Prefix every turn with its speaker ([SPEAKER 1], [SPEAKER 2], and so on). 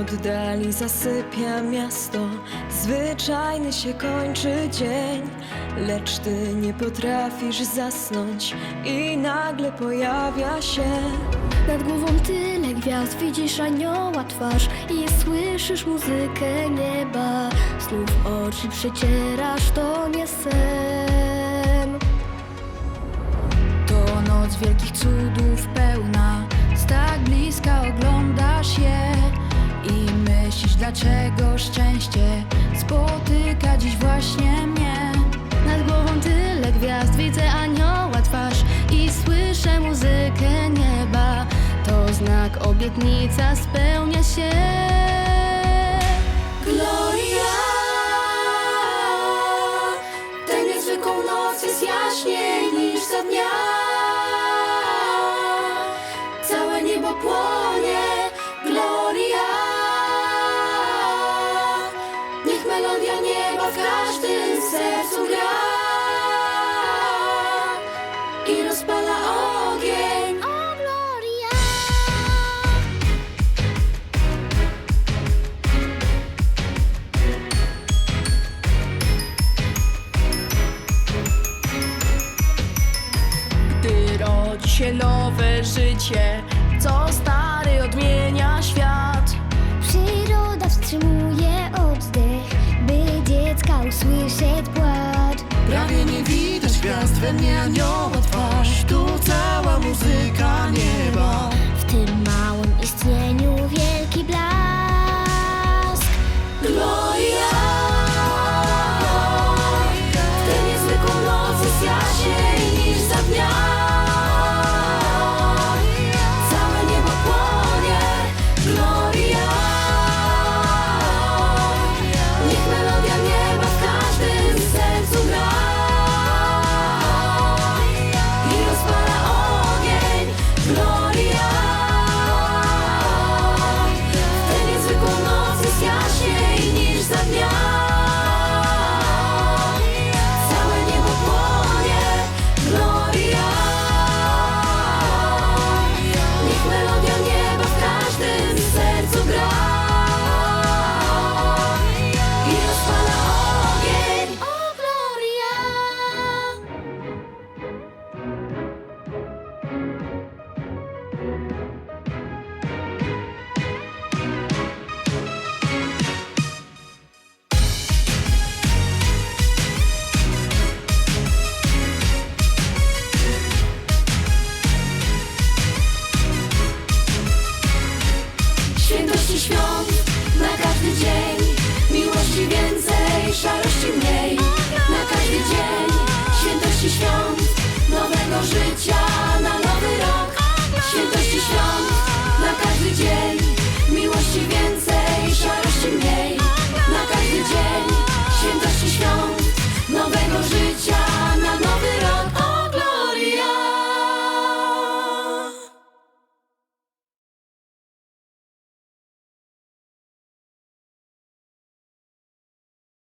[SPEAKER 1] Oddali zasypia miasto, zwyczajny się kończy dzień, lecz ty nie potrafisz zasnąć i nagle pojawia się.
[SPEAKER 2] Nad głową tyle gwiazd, widzisz anioła twarz I słyszysz muzykę nieba. Znów oczy przecierasz, to nie sen.
[SPEAKER 3] To noc wielkich cudów pełna. Z tak bliska oglądasz je dlaczego szczęście Spotyka dziś właśnie mnie?
[SPEAKER 2] Nad głową tyle gwiazd, widzę anioła twarz I słyszę muzykę nieba. To znak, obietnica spełnia się.
[SPEAKER 3] Gloria! Tę niezwykłą noc jest jaśniej niż za dnia. Całe niebo płonie się nowe życie, co stary odmienia świat.
[SPEAKER 2] Przyroda wstrzymuje oddech By dziecka usłyszeć płacz.
[SPEAKER 4] Prawie nie widać gwiazd, we mnie anioła twarz
[SPEAKER 3] świętości świąt. Na każdy dzień Miłości więcej, szarości mniej. Na
[SPEAKER 2] każdy dzień
[SPEAKER 3] świętości świąt.